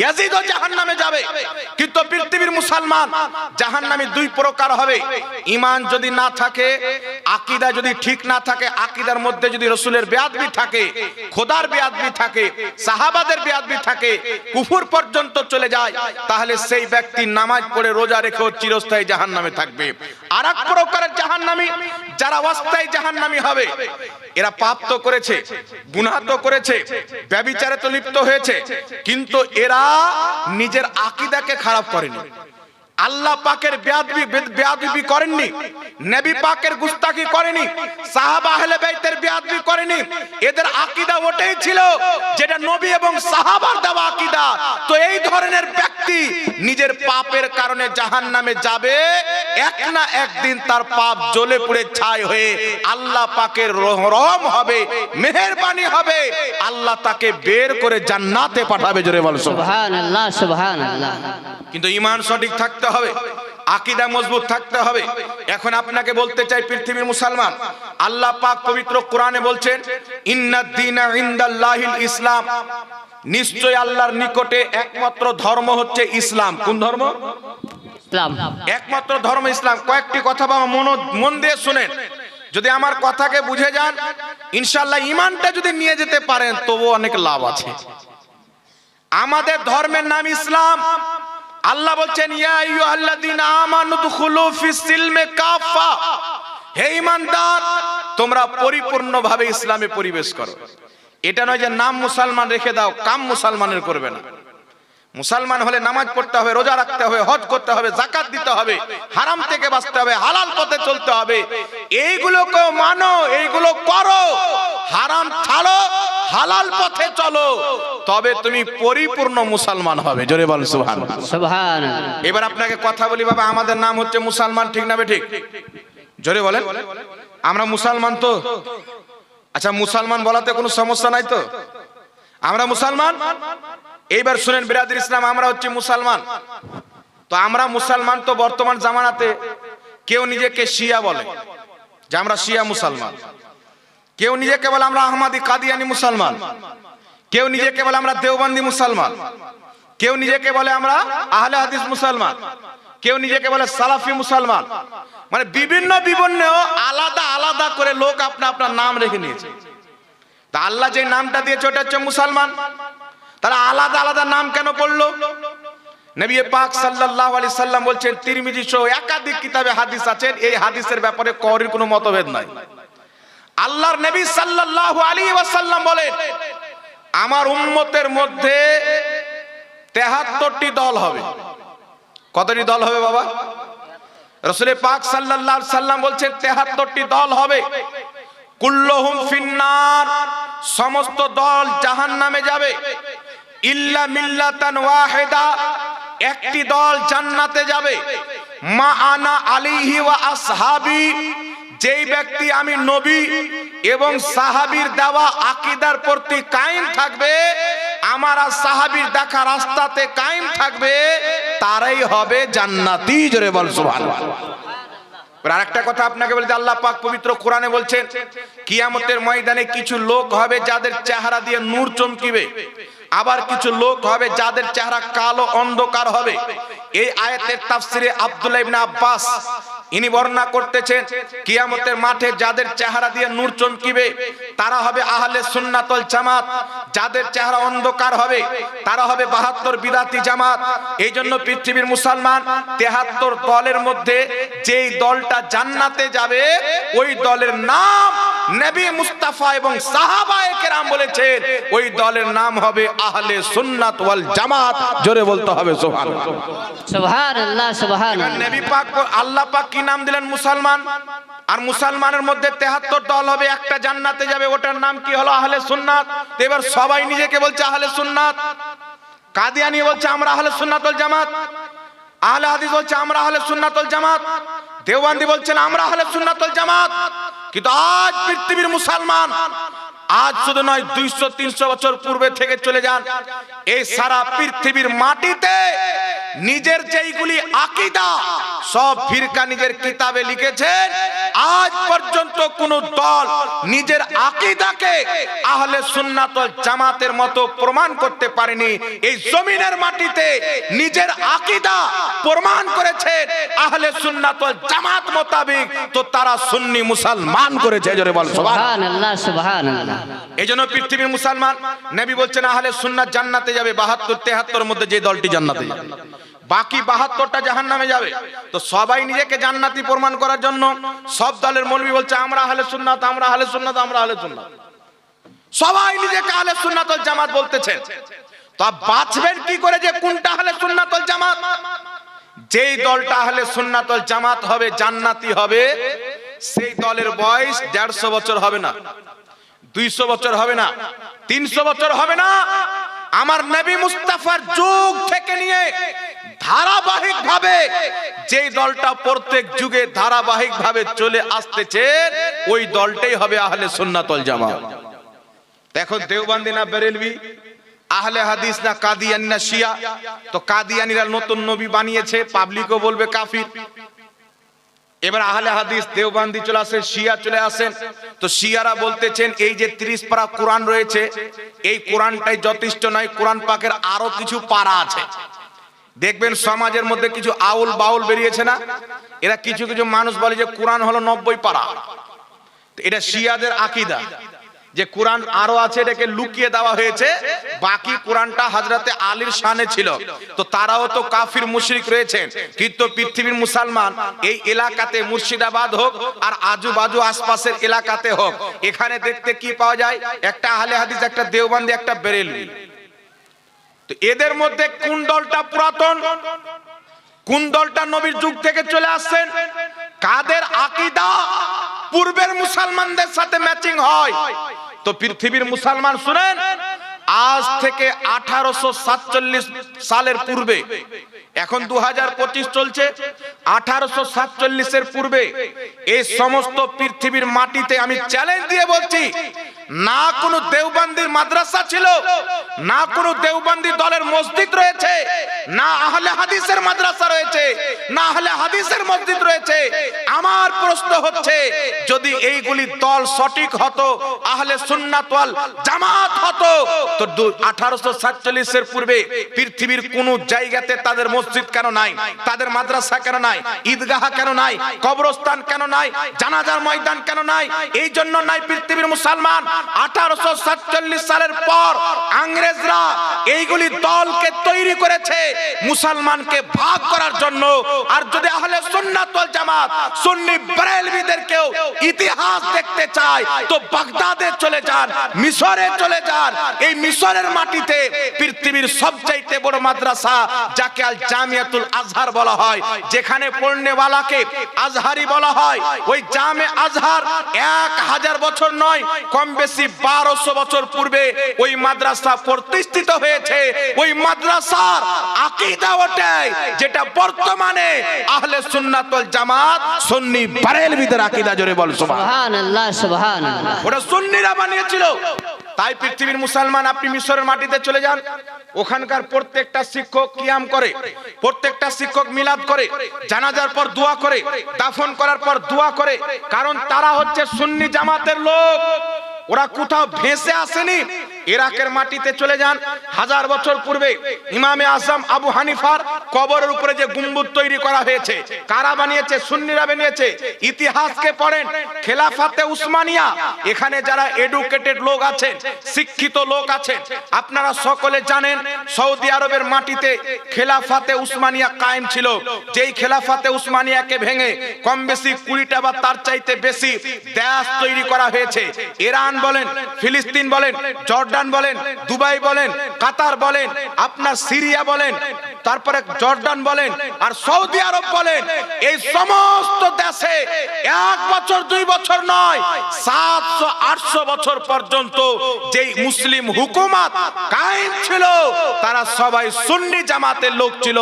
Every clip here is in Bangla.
ইয়াজিদও পৃথিবীর মুসলমান থাকে চলে যায়, তাহলে সেই ব্যক্তি নামাজ পড়ে রোজা রেখেও চিরস্থায়ী জাহান্নামে থাকবে। আর এক প্রকারের জাহান্নামী, যারা অস্থায়ী জাহান্নামী হবে, এরা পাপ তো করেছে, গুনাহ তো করেছে, ব্যবিচারে তো লিপ্ত হয়েছে, কিন্তু এরা নিজের আকিদাকে খারাপ করেনি। আল্লাহ পাকের বেয়াদবি বেয়াদবি করেননি নবী পাকের গুস্তাকি করেনি সাহাবা আহলে বাইতের বেয়াদবি করেনি। এদের আকীদা ওটাই ছিল যেটা নবী এবং সাহাবার দেওয়া আকীদা। তো এই ধরনের ব্যক্তি নিজের পাপের কারণে জাহান্নামে যাবে এক না একদিন তার পাপ জ্বলে পুড়ে ছাই হয়ে আল্লাহ পাকের রহম হবে মেহেরবানি হবে আল্লাহ তাকে বের করে জান্নাতে পাঠাবে জোরে বল সুবহান সুবহান আল্লাহ সুবহান আল্লাহ কিন্তু ইমান সঠিক থাকতে হবে আকীদা মজবুত থাকতে হবে। এখন আপনাকে বলতে চাই পৃথিবীর মুসলমান আল্লাহ পাক পবিত্র কোরআনে বলছেন ইনদাল্লাহিল ইসলাম। নিশ্চয় আল্লাহর নিকটে একমাত্র ধর্ম হচ্ছে ইসলাম। কোন ধর্ম? ইসলাম। একমাত্র ধর্ম ইসলাম। কয়েকটি কথা মন মন দিয়ে শুনেন। যদি আমার কথাকে বুঝে যান ইনশাল্লাহ ইমানটা যদি নিয়ে যেতে পারেন তবু অনেক লাভ আছে। আমাদের ধর্মের নাম ইসলাম। আল্লাহ বলছেন হে ঈমানদার, তোমরা পরিপূর্ণভাবে ইসলামে পরিবেশ করো। এটা নয় যে নাম মুসলমান রেখে দাও, কাম মুসলমানের করবে না। মুসলমান হলে নামাজ পড়তে হবে, রোজা রাখতে হবে, হজ করতে হবে জাকাত দিতে হবে, হারাম থেকে বাঁচতে হবে, হালাল পথে চলতে হবে। এইগুলোকে মানো, এইগুলো করো। হারাম ছাড়ো হালাল পথে চলো তবে তুমি পরিপূর্ণ মুসলমান হবে। জোরে বল সুবহান সুবহান এবার আপনাকে কথা বলি বাবা আমাদের নাম হচ্ছে মুসলমান ঠিক না ঠিক জোরে বলেন। আমরা মুসলমান তো। আচ্ছা মুসলমান বলাতে কোনো সমস্যা নাই তো? আমরা মুসলমান? এইবার শুনেন বিরাদির ইসলাম আমরা হচ্ছে মুসলমান। তো আমরা মুসলমান তো বর্তমান জামানাতে কেউ নিজেকে শিয়া বলে যে আমরা শিয়া মুসলমান। কেউ নিজেকে বলে আমরা আহমাদি, কাদিয়ানি মুসলমান। কেউ নিজেকে বলে আমরা দেওবন্দি মুসলমান। কেউ নিজেকে বলে আমরা আহলে হাদিস মুসলমান। কেউ নিজেকে বলে সালাফি মুসলমান। মানে বিভিন্ন বিভিন্ন আলাদা আলাদা করে লোক আপনা আপনার নাম রেখে নিয়েছে। তা আল্লাহ যে নামটা দিয়েছে, ওটা হচ্ছে মুসলমান। তারা আলাদা আলাদা নাম কেন পড়ল নবী পাক সাল্লাল্লাহু আলাইহি সাল্লাম বলছেন, তিরমিজি সহ একাধিক কিতাবে হাদিস আছেন এই হাদিসের ব্যাপারে কওরির কোনো মতভেদ নাই। আল্লাহর নবী সাল্লাল্লাহু আলাইহি ওয়াসাল্লাম বলেন, আমার উম্মতের মধ্যে তেহাত্তরটি দল হবে। কতটি দল হবে বাবা? রসুল পাক সাল্লাল্লাহু আলাইহি সাল্লাম বলছেন, তেহাত্তরটি দল হবে। কুল্লুহুম ফিন্নার, সমস্ত দল জাহান্নামে যাবে। ইল্লা মিল্লাতান ওয়াহিদা, একটি দল জান্নাতে যাবে। মা আনা আলিহি ওয়া আসহাবি যেই ব্যক্তি আমি নবী এবং সাহাবীর দেওয়া আকিদার প্রতি কায়েম থাকবে, আমার আর সাহাবীর দেখা রাস্তাতে কায়েম থাকবে, তারাই হবে জান্নাতি। জোরে বল, সুবহানাল্লাহ। আরেকটা কথা আপনাকে বলতে আল্লাহ পাক পবিত্র কোরআনে বলছেন, কিয়ামতের ময়দানে কিছু লোক হবে যাদের চেহারা দিয়ে নূর চমকিবে, আবার কিছু লোক হবে যাদের চেহারা কালো অন্ধকার হবে। এই আয়াতের তাফসিরে আব্দুল্লাহ ইবনে আব্বাস ইনি বর্ণনা করতেছেন, কিয়ামতের মাঠে যাদের চেহারা দিয়ে নূর চমকিবে, তারা হবে আহলে সুন্নাতল জামাত। যাদের চেহারা অন্ধকার হবে, তারা হবে বাহাত্তর বিদাতি জামাত। এই জন্য পৃথিবীর মুসলমান তেহাত্তর দলের মধ্যে যেই দলটা জান্নাতে যাবে, ওই দলের নাম নবী মুস্তাফা এবং সাহাবায়ে কেরাম বলেছেন ওই দলের নাম হবে আহলে সুন্নাত ওয়াল জামাত। জোরে বলতে হবে সুবহানাল্লাহ। সুবহান আল্লাহ সুবহান নবী পাক আল্লাহ পাক কি নাম দিলেন মুসলমান? আর মুসলমানের মধ্যে তেহাত্তর দল হবে একটা জান্নাতে যাবে ওটার নাম কি হলো আহলে সুন্নাত? এবার সবাই নিজেকে বলছে আহলে সুন্নাত। কাদিয়ানি বলছে আমরা আহলে সুন্নাতুল জামাত। আহলে হাদিস বলছে আমরা আহলে সুন্নাতুল জামাত। দেওবন্দি বলছেন আমরা আহলে সুন্নাতুল জামাত। কিন্তু আজ পৃথিবীর মুসলমান, আজ শুধু নয়, দুইশো, তিনশো বছর পূর্বে থেকে চলে যান। এই সারা পৃথিবীর মাটিতে নিজের যেইগুলি আকিদা সব ফিরকা নিজের কিতাবে লিখেছেন। আজ পর্যন্ত কোন দল নিজের আকিদাকে আহলে সুন্নাতল জামাতের মতো প্রমাণ করতে পারেনি। এই জমিনের মাটিতে নিজের আকিদা প্রমাণ করেছে আহলে সুন্নাতল জামাত মোতাবেক। তো তারা সুন্নি মুসলমান করেছে জোরে বল সবাই সুবহান। আল্লাহ সুবহান আল্লাহ এই জন্য পৃথিবীর মুসলমান নবী বলছেন আহলে সুন্নাত জান্নাতে যাবে বাহাত্তর তেহাত্তর মধ্যে যে দলটি জান্নাতে যাবে। বাকি বাহাত্তরটা জাহান নামে যাবে। তো সবাই নিজেকে জান্নাতি প্রমাণ করার জন্য সব দলের মৌলবী বলছে, আমরা আহলে সুন্নাত, আমরা আহলে সুন্নাত, আমরা আহলে সুন্নাত। সবাই নিজেকে আহলে সুন্নাতল জামাত বলতেছেন। তো বাঁচবেন কি করে যে কোনটা আহলে সুন্নাতল জামাত? যেই দলটা হলে সুন্নাতল জামাত হবে, জান্নাতি হবে, সেই দলের বয়স দেড়শো বছর হবে না, দুইশো বছর হবে না, তিনশো বছর হবে না। আমার নবী মুস্তাফার যুগ থেকে নিয়ে ধারাবাহিক ভাবে যেই দলটা প্রত্যেক যুগে ধারাবাহিক ভাবে চলে আসতেছে, ওই দলটাই হবে আহলে সুন্নাতল জামাত। এখন দেওবান্দি না বেরেলবি আহলে হাদিস না কাদিয়ানি না শিয়া। তো কাদিয়ানিরা নতুন নবী বানিয়েছে, পাবলিকও বলবে কাফির। এবার আহলে হাদিস দেওবান্দি চলে আসেন শিয়া চলে আসেন তো শিয়ারা বলতেছেন, এই যে ত্রিশ পারা কোরআন রয়েছে, এই কোরআনটাই যথেষ্ট নয়, কোরআন পাকের আরও কিছু পারা আছে। দেখবেন সমাজের মধ্যে কিছু আউল বাউল বেরিয়েছে না? এরা কিছু কিছু মানুষ বলে যে কোরআন হলো নব্বই পারা। এটা শিয়াদের আকিদা। যে কোরআন আরও আছে, এটাকে লুকিয়ে দেওয়া হয়েছে। বাকি কোরআনটা হাজরাতে আলীর শানে ছিল। তো তারাও তো কাফির, মুশরিক রয়েছেন। কিন্তু পৃথিবীর মুসলমান এই এলাকাতে মুর্শিদাবাদ হোক আর আজু বাজু আশপাশের এলাকাতে হোক, এখানে দেখতে কি পাওয়া যায়? একটা আহলে হাদিস, একটা দেওবন্দি, একটা বেরেলভি তো এদের মধ্যে কোন দলটা পুরাতন? কোন দলটা নবীর যুগ থেকে চলে আসছেন? কাদের আকিদা? পূর্বের মুসলমানদের সাথে ম্যাচিং হয়। তো পৃথিবীর মুসলমান শুনেন আজ থেকে আঠারোশো সাতচল্লিশ সালের পূর্বে। এখন দু পঁচিশ চলছে। আঠারোশো সাতচল্লিশের পূর্বে এই সমস্ত পৃথিবীর মাটিতে আমি চ্যালেঞ্জ দিয়ে বলছি, না কোনো দেওবন্দির মাদ্রাসা ছিল, না কোনো দেওবন্দি দলের মসজিদ রয়েছে, না আহলে হাদিসের মাদ্রাসা রয়েছে, না আহলে হাদিসের মসজিদ রয়েছে। আমার প্রশ্ন হচ্ছে, যদি এইগুলি দল সঠিক হতো, আহলে সুন্নাত জামাত হতো তো আঠারোশো সাতচল্লিশের পূর্বে পৃথিবীর কোন জায়গাতে তাদের মসজিদ কেন নাই? তাদের মাদ্রাসা কেন নাই? ঈদগাহ কেন নাই? কবরস্থান কেন নাই? জানাজার ময়দান কেন নাই? এই জন্য নাই পৃথিবীর মুসলমান। আঠারোশো সাতচল্লিশ সালের পর ইংরেজরা এইগুলি দলকে তৈরি করেছে মুসলমানকে ভাগ করার জন্য। আর যদি আহলে সুন্নাত জামাত সুন্নি বেরেলভিদেরকেও ইতিহাস দেখতে চায়, তো বাগদাদে চলে যান, মিশরে চলে যান। এই মিশরের মাটিতে পৃথিবীর সবচাইতে বড় মাদ্রাসা যাকে আল জামিয়াতুল আজহার বলা হয়। যেখানে পড়নেওয়ালাকে আজহারি বলা হয়। ওই জামে আজহার এক হাজার বছর নয় কম বেশি বারোশো বছর পূর্বে ওই মাদ্রাসা প্রতিষ্ঠিত হয়েছে। ওই মাদ্রাসার আকিদা ওটাই যেটা বর্তমানে আহলে সুন্নাতুল জামাত সুন্নি বারেলভিদের আকিদা জোরে বল সুবহান সুবহান আল্লাহ সুবহান আল্লাহ ওটা সুন্নিরা বানিয়েছিল। তাই পৃথিবীর মুসলমান, আপনি মিশরের মাটিতে চলে যান। ওখানকার প্রত্যেকটা শিক্ষক কিয়াম করে, প্রত্যেকটা শিক্ষক মিলাদ করে, জানাজার পর দোয়া করে, দাফন করার পর দোয়া করে, কারণ তারা হচ্ছে সুন্নি জামাতের লোক। ওরা কোথাও ভেসে আসেনি। ইরাকের মাটিতে চলে যান। হাজার বছর পূর্বে ইমামে আজম আবু হানিফার কবরের উপরে যে গুম্বুদ তৈরি করা হয়েছে, কারা বানিয়েছে? সুন্নিরা বানিয়েছে। ইতিহাসকে পড়েন, খেলাফাতে উসমানিয়া। এখানে যারা এডুকেটেড লোক আছেন, শিক্ষিত লোক আছেন, আপনারা সকলে জানেন, সৌদি আরবের মাটিতে খেলাফাতে উসমানিয়া কায়েম ছিল। যেই খেলাফাতে উসমানিয়াকে ভেঙে কম বেশি কুড়িটা বা তার চাইতে বেশি দেশ তৈরি করা হয়েছে। ইরান বলেন, ফিলিস্তিন বলেন, জর্ডান বলেন দুবাই বলেন কাতার বলেন আপনার সিরিয়া বলেন তারপরে জর্ডান বলেন আর সৌদি আরব বলেন এই সমস্ত দেশে এক বছর দুই বছর নয় সাতশো আটশো বছর পর্যন্ত যেই মুসলিম হুকুমাত কায়েম ছিল তারা সবাই সুন্নি জামাতের লোক ছিল।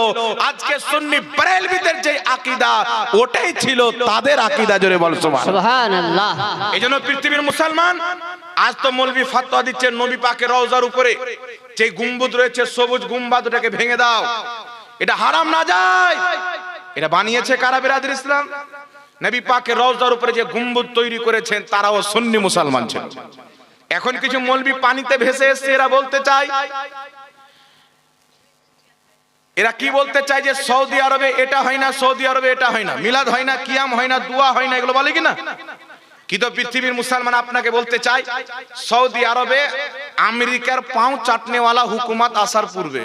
আজকে সুন্নি বেরেলভিদের যে আকিদা ওটাই ছিল তাদের আকিদা জোরে বল সুবহান সুবহান এই জন্য পৃথিবীর মুসলমান আজ তো মৌলবি ফাতোয়া দিচ্ছেন নবী পাকের রওজার উপরে। যে গুম্বুদ রয়েছে, সবুজ গুম্বাদ, ওটাকে ভেঙে দাও। এটা হারাম না যায়। এটা বানিয়েছে কারা বিরাদের ইসলাম? নবী পাকের রওজার উপরে যে গুম্বুদ তৈরি করেছেন, তারাও সুন্নি মুসলমান ছিল। এখন কিছু মলবি পানিতে ভেসে এসছে, এরা বলতে চায়, এরা কি বলতে চায় যে সৌদি আরবে এটা হয় না, সৌদি আরবে এটা হয় না, মিলাদ হয় না, কিয়াম হয় না, দুয়া হয় না, এগুলো বলে কি না? কিন্তু পৃথিবীর মুসলমান আপনাকে বলতে চাই? সৌদি আরবে আমেরিকার পাও চাটনেওয়ালা হুকুমত আসার পূর্বে।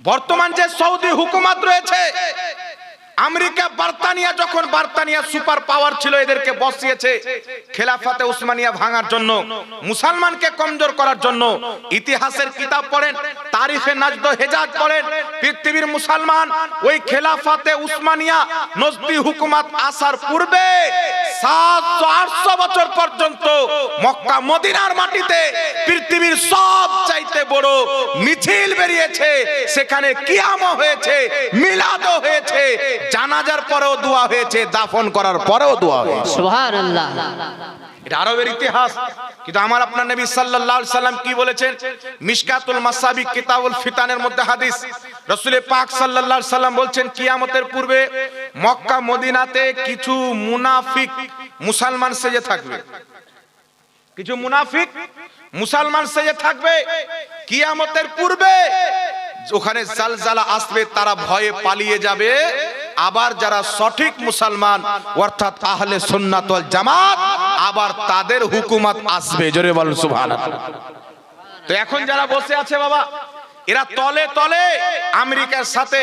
বর্তমান যে সৌদি হুকুমত রয়েছে, আমেরিকা বার্তানিয়া যখন বার্তানিয়া সুপার পাওয়ার ছিল, এদেরকে বসিয়েছে খেলাফাতে উসমানিয়া ভাঙার জন্য, মুসলমানকে কমজোর করার জন্য। ইতিহাসের কিতাব পড়েন, তারিখে নাজদ হেজাজ পড়েন, পৃথিবীর মুসলমান ওই খেলাফাতে উসমানিয়া নজদি হুকুমত আসার পূর্বে সাতশো আটশো বছর পর্যন্ত মক্কা, মদিনার মাটিতে পৃথিবীর সব চাইতে বড় মিছিল বেরিয়েছে। সেখানে কিয়ামও হয়েছে, মিলাদও হয়েছে। জানাজার পরেও দোয়া হয়েছে, দাফন করার পরেও দোয়া হয়েছে। এটা আরবের ইতিহাস। কিন্তু আমার আপনার নবী সাল্লাল্লাহু আলাইহি সাল্লাম কি বলেছেন? মিশকাতুল মাসাবি কিতাবুল ফিতানের মধ্যে হাদিস। রাসূলে পাক সাল্লাল্লাহু আলাইহি সাল্লাম বলছেন, কিয়ামতের পূর্বে মক্কা, মদিনাতে কিছু মুনাফিক মুসলমান সেজে থাকবে। কিছু মুনাফিক মুসলমান সেজে থাকবে। কিয়ামতের পূর্বে ওখানে জালজালা আসবে, তারা ভয়ে পালিয়ে যাবে। আবার যারা সঠিক মুসলমান, অর্থাৎ তাহলে সুন্নাত জামাত, আবার তাদের হুকুমত আসবে। জোরে বলুন তো এখন যারা বসে আছে বাবা এরা তলে তলে আমেরিকার সাথে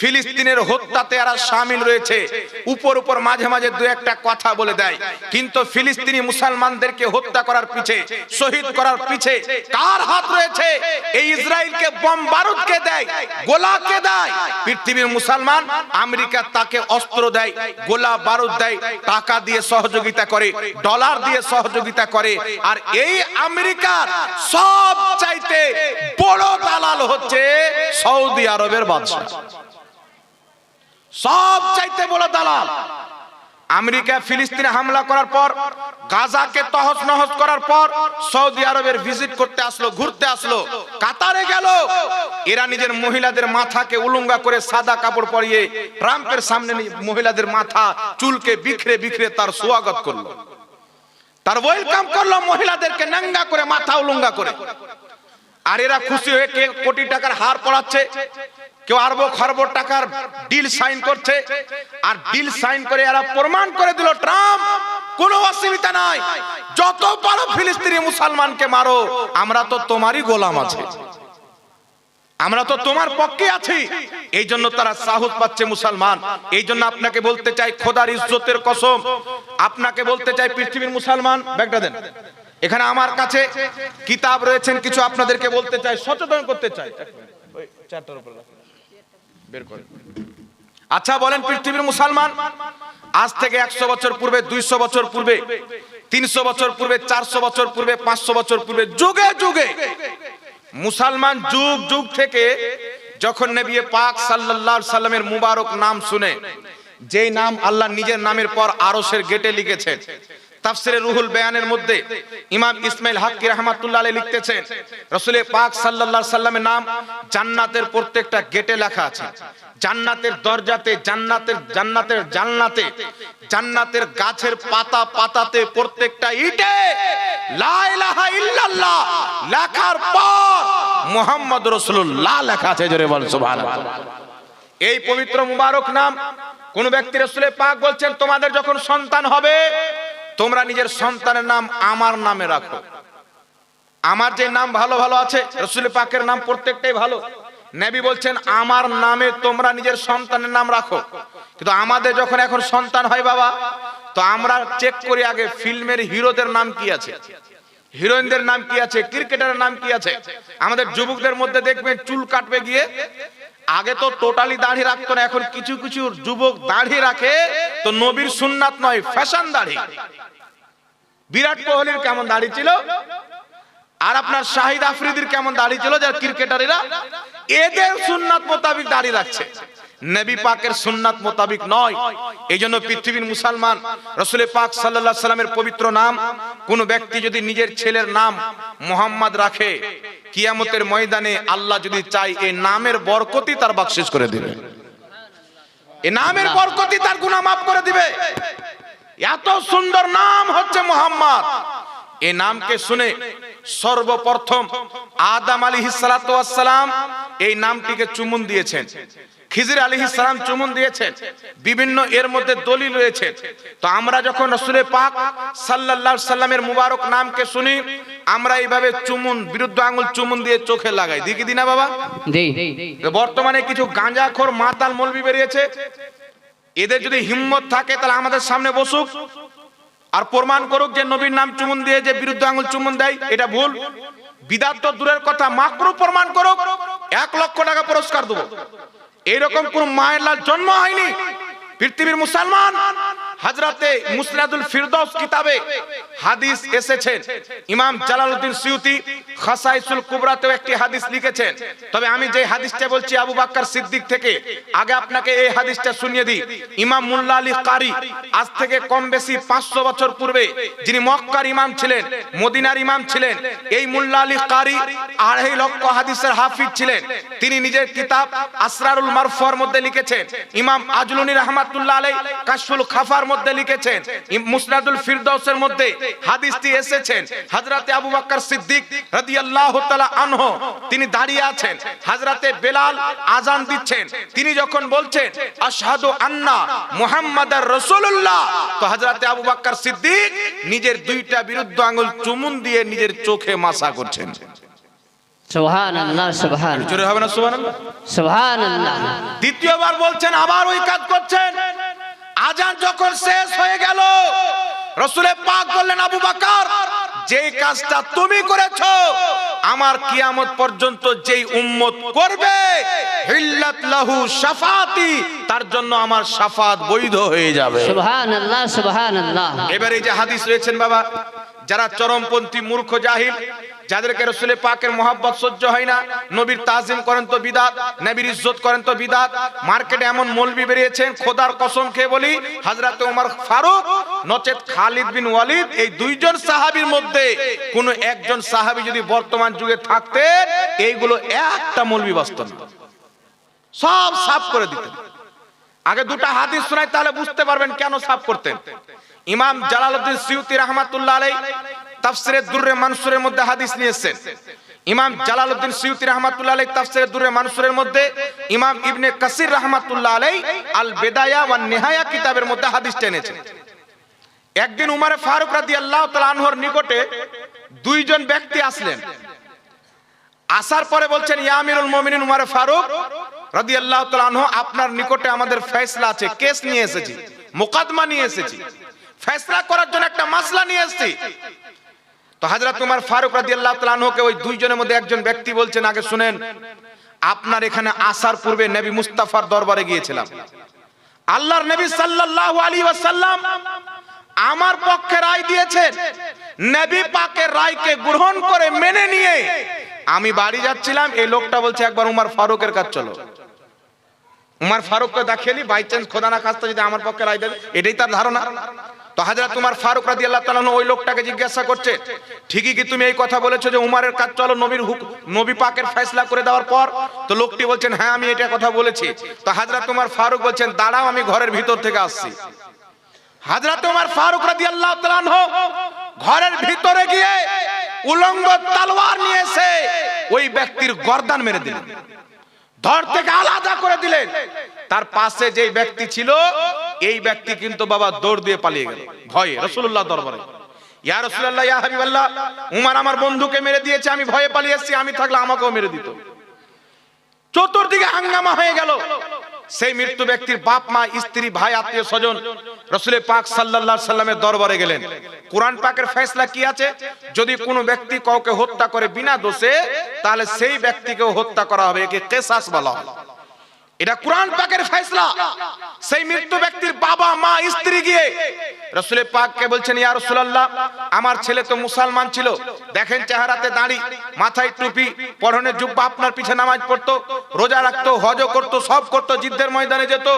ফিলিস্তিনের হত্যাতে এরা সামিল রয়েছে। উপর উপর মাঝে মাঝে দু একটা কথা বলে দেয়। কিন্তু ফিলিস্তিনি মুসলমানদেরকে হত্যা করার পিছে, শহীদ করার পিছে কার হাত রয়েছে? এই ইসরায়েলকে বম বারুদকে দেয়, গোলাকে দেয়। পৃথিবীর মুসলমান আমেরিকা তাকে অস্ত্র দেয়, গোলা বারুদ দেয়, টাকা দিয়ে সহযোগিতা করে, ডলার দিয়ে সহযোগিতা করে। আর এই আমেরিকার সব চাইতে বড় দালাল হচ্ছে সৌদি আরবের বাদশা সব চাইতে বড় দালাল। আমেরিকা, ফিলিস্তিনে হামলা করার পর, গাজাকে তহস নহস করার পর, সৌদি আরবের ভিজিট করতে আসলো, ঘুরতে আসলো, কাতারে গেল। এরা নিজের মহিলাদের মাথাকে উলঙ্গা করে সাদা কাপড় পরিয়ে ট্রাম্পের সামনে মহিলাদের মাথা, চুলকে বিখরে বিখরে তার স্বাগত করল। তার ওয়েলকাম করল মহিলাদেরকে নাঙ্গা করে, মাথা উলঙ্গা করে। আর এরা খুশি হয়ে কে কোটি টাকার হার পড়াচ্ছে, কেউ আরবো খরব টাকার ডিল সাইন করছে, আর ডিল সাইন করে এরা প্রমাণ করে দিল, ট্রাম্প কোনো অসুবিধা নাই, যত পারো ফিলিস্তিনি মুসলমানকে মারো, আমরা তো তোমারই গোলাম আছে। আমরা তো তোমার পক্ষে আছি। এই জন্য তারা সাহস পাচ্ছে মুসলমান। এই জন্য আপনাকে বলতে চাই, খোদার ইজ্জতের কসম, আপনাকে বলতে চাই পৃথিবীর মুসলমান, ব্যাগটা দেন। এখানে আমার কাছে কিতাব রয়েছেন, কিছু আপনাদেরকে বলতে চাই, সচেতন করতে চাই। আচ্ছা বলেন পৃথিবীর মুসলমান, আজ থেকে একশো বছর পূর্বে, দুইশো বছর পূর্বে, তিনশো বছর পূর্বে, চারশো বছর পূর্বে, পাঁচশো বছর পূর্বে, যুগে যুগে মুসলমান যুগ যুগ থেকে যখন নবী পাক সাল্লাল্লাহু সাল্লামের মুবারক নাম শুনে, যেই নাম আল্লাহ নিজের নামের পর আরশের গেটে লিখেছেন তাফসিরে রুহুল বয়ানের মধ্যে ইমাম ইসমাইল হাক্কি রহমাতুল্লাহ আলাইহি লিখতেছেন রাসূলে পাক সাল্লাল্লাহু সাল্লামের নাম জান্নাতের প্রত্যেকটা গেটে লেখা আছে। জান্নাতের দরজাতে, জান্নাতের জান্নাতের জান্নাতে জান্নাতের গাছের পাতা পাতাতে প্রত্যেকটা ইটে লা ইলাহা ইল্লাল্লাহ লেখার পর মুহাম্মদ রাসূলুল্লাহ লেখা আছে, জোরে বল সুবহানাল্লাহ। এই পবিত্র মুবারক নাম কোন ব্যক্তি রসুলের পাক বলছেন, তোমাদের যখন সন্তান হবে তোমরা নিজের সন্তানের নাম আমার নামে রাখো। আমার যে নাম ভালো ভালো আছে রসুলের পাকের নাম প্রত্যেকটাই ভালো। নবী বলছেন, আমার নামে তোমরা নিজের সন্তানের নাম রাখো। কিন্তু আমাদের যখন এখন সন্তান হয় বাবা, তো আমরা চেক করি আগে, ফিল্মের হিরোদের নাম কি আছে? হিরোইনদের নাম কি আছে? ক্রিকেটারের নাম কি আছে? আমাদের যুবকদের মধ্যে দেখবেন চুল কাটবে গিয়ে আগে তো টোটালি দাড়ি রাখতো না, এখন কিছু কিছু যুবক দাড়ি রাখে, তো নবীর সুন্নাত নয় ফ্যাশন দাড়ি। বিরাট কোহলির কেমন দাড়ি ছিল? আর আপনার শাহিদ আফ্রিদির কেমন দাড়ি ছিল যার ক্রিকেটারেরা এদের সুন্নাত মোতাবিক দাড়ি রাখছে। নবী পাকের সুন্নাত মোতাবিক নয়। এই জন্য পৃথিবীর মুসলমান, রসুল পাক সাল্লাহ সাল্লামের পবিত্র নাম, কোন ব্যক্তি যদি নিজের ছেলের নাম মোহাম্মদ রাখে কিয়ামতের ময়দানে আল্লাহ যদি চাই এই নামের বরকতি তার বাকশিস করে দিবে। এ নামের বরকতি তার গুনাহ মাফ করে দিবে। এত সুন্দর নাম হচ্ছে মোহাম্মদ। এ নামকে শুনে সর্বপ্রথম আদাম আলী সালাম এই নামটিকে চুমুন দিয়েছেন। খিজির আলী সালাম চুমুন দিয়েছেন। বিভিন্ন এর মধ্যে দলিল রয়েছে। তো আমরা যখন রসুলের পাক সাল্লাল্লাহু সাল্লামের মুবারক নামকে শুনি আমরা এইভাবে চুমুন বিরুদ্ধ আঙুল চুমুন দিয়ে চোখে লাগাই। দিকি দিনা বাবা। বর্তমানে কিছু গাঁজাখোর মাতাল মলবি বেরিয়েছে। এদের যদি হিম্মত থাকে তাহলে আমাদের সামনে বসুক। আর প্রমাণ করুক যে নবীর নাম চুমুন দিয়ে যে বিরুদ্ধ আঙুল চুমুন দেয় এটা ভুল। বিদাত দূরের কথা মাকরু প্রমাণ করুক। এক লক্ষ টাকা পুরস্কার দেবো। এইরকম কোন মায়ের লাল জন্ম হয়নি? পৃথিবীর মুসলমান? হাজরাতে মুসনাদুল ফিরদৌস কিতাবে হাদিস এসেছেন। ইমাম জালালউদ্দিন সিউতি খাসাইসুল কুবরাতেও একটি হাদিস লিখেছেন। তবে আমি যে হাদিসটা বলছি আবু বাক্কার সিদ্দিক থেকে, আগে আপনাকে এই হাদিসটা শুনিয়ে দিই। ইমাম মুল্লা আলী কারি আজ থেকে কম বেশি পাঁচশো বছর পূর্বে যিনি মক্কার ইমাম ছিলেন, মদিনার ইমাম ছিলেন, এই মুল্লা আলী কারি আড়াই লক্ষ হাদিসের হাফিজ ছিলেন। তিনি নিজের কিতাব আসরারুল মারফর মধ্যে লিখেছেন। ইমাম আজলুনি রহমাতুল্লাহ আলাই কাশফুল খাফার মধ্যে লিখেছেন মুসনাদুল ফিরদৌসের মধ্যে হাদিসটি এসেছেন হযরতে আবু বকর সিদ্দিক রাদিয়াল্লাহু তাআলা আনহু তিনি দাঁড়িয়ে আছেন হযরতে বেলাল আজান দিচ্ছেন তিনি যখন বলছেন আশহাদু আন্না মুহাম্মাদার রাসূলুল্লাহ তো হযরতে আবু বকর সিদ্দিক নিজের দুইটা বিরুদ্ধ আঙ্গুল চুমুন দিয়ে নিজের চোখে মাসা করছেন। দ্বিতীয়বার বলছেন আবার ওই কাজ করছেন। আজান যখন শেষ হয়ে গেল রসুলের পাক বললেন আবু বাকার যেই কাজটা তুমি করেছ আমার কিয়ামত পর্যন্ত যেই উম্মত করবে হিল্লাত লাহু শাফাতি তার জন্য আমার শাফাত বৈধ হয়ে যাবে। এবার যে হাদিস রয়েছেন বাবা যারা চরমপন্থী মূর্খ জাহিল যাদেরকে রসুলে পাকের মোহাব্বত সহ্য হয় না, নবীর তাজিম করেন তো বিদাত, নবীর ইজ্জত করেন তো বিদাত, মার্কেটে এমন মৌলবি বেরিয়েছেন, খোদার কসম খেয়ে বলি হাজরাতে ওমর ফারুক, নচেত খালিদ বিন ওয়ালিদ, এই দুইজন সাহাবীর মধ্যে কোন একজন সাহাবী যদি বর্তমান যুগে থাকতেন এইগুলো একটা মৌলবি বাস্তব সব সাফ করে দিতেন। আগে দুটা হাদিস শোনাই তাহলে বুঝতে পারবেন কেন সাফ করতেন। ইমাম জালালউদ্দিন সিউতি রাহমাতুল্লাহ আলাই তাফসিরে দুররে মানসুরের মধ্যে হাদিস নিয়ে এসেছেন ইমাম জালালউদ্দিন সিউতি রাহমাতুল্লাহ আলাই তাফসিরে দুররে মানসুরের মধ্যে, ইমাম ইবনে কাসির রাহমাতুল্লাহ আলাই আল বেদায়া ওয়ান নিহায়া কিতাবের মধ্যে হাদিস টেনেছেন। একদিন উমারে ফারুক রাদিয়াল্লাহু তাআলা আনহুর নিকটে দুইজন ব্যক্তি আসলেন। আসার পরে বলছেন, ইয়া আমিরুল মুমিনিন উমারে ফারুক রাদিয়াল্লাহু তাআলা আনহু, আপনার নিকটে আমাদের ফয়সালা আছে, কেস নিয়ে এসেছি, মুকদ্দমা নিয়ে এসেছি। ফয়সালা করার জন্য একটা মাসলা নিয়ে এসেছি। তো হযরত উমর ফারুক রাদিয়াল্লাহু আল্লাহ আনহুকে ওই দুইজনের মধ্যে একজন ব্যক্তি বলছেন, আগে শুনেন, আপনার এখানে আসার পূর্বে নবী মুস্তাফার দরবারে গিয়েছিলাম। আল্লাহর নবী সাল্লাল্লাহু আলাইহি ওয়াসাল্লাম আমার পক্ষে রায় দিয়েছেন, নবী পাকের রায়কে গ্রহণ করে মেনে নিয়ে আমি বাড়ি যাচ্ছিলাম, এই লোকটা বলছে, একবার উমার ফারুকের কাছে চলো। উমার ফারুককে দেখিয়ে বাই চান্স খোদা না খাস্তা যদি আমার পক্ষে রায় দেবে এটাই তার ধারণা। তো হাজরা তোমার ফারুক রাদি আল্লাহ তাআলা ওই লোকটাকে জিজ্ঞাসা করছে, ঠিকই কি তুমি এই কথা বলেছ যে উমারের কাজ চলো নবীর হুক, নবী পাকের ফয়সলা করে দেওয়ার পর? তো লোকটি বলছেন হ্যাঁ আমি এটা কথা বলেছি। তো হাজরা তোমার ফারুক বলছেন, দাঁড়াও, আমি ঘরের ভিতর থেকে আসছি। হাজরাত ওমর ফারুক রাদিয়াল্লাহু তাআলা আনহু ঘরের ভিতরে গিয়ে উলঙ্গ তলোয়ার নিয়ে এসে ওই ব্যক্তির গর্দান মেরে দিলেন। ধর থেকে আলাদা করে দিলেন। তার পাশে যে ব্যক্তি ছিল, এই ব্যক্তি কিন্তু বাবা দৌড় দিয়ে পালিয়ে গেল। ভয়ে রসুল্লাহ দরবারে। ইয়া রসুল্লাহ ইয়া হাবিবাল্লাহ, উমার আমার বন্ধুকে মেরে দিয়েছে, আমি ভয়ে পালিয়ে এসেছি, আমি থাকলে আমাকেও মেরে দিত। চতুর্দিকে হাঙ্গামা হয়ে গেল। সেই মৃত্যু ব্যক্তির বাপ, মা, স্ত্রী, ভাই, আত্মীয় স্বজন রসুলের পাক সাল্লা সাল্লামের দরবারে গেলেন। কোরআন পাকের ফেসলা কি আছে? যদি কোনো ব্যক্তি কাউকে হত্যা করে বিনা দোষে, তাহলে সেই ব্যক্তিকেও হত্যা করা হবে। একে কেসাস বলা হয়। এটা কোরআন পাকের ফয়সলা। সেই মৃত্যু ব্যক্তির বাবা, মা, স্ত্রী গিয়ে রসুলের পাককে বলছেন, ইয়া রসুলাল্লাহ, আমার ছেলে তো মুসলমান ছিল। দেখেন চেহারাতে দাঁড়ি, মাথায় টুপি, পরনে জুব্বা, আপনার পিছে নামাজ পড়তো, রোজা রাখতো হজ করতো, সব করতো, যুদ্ধের ময়দানে যেত।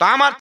তো আমার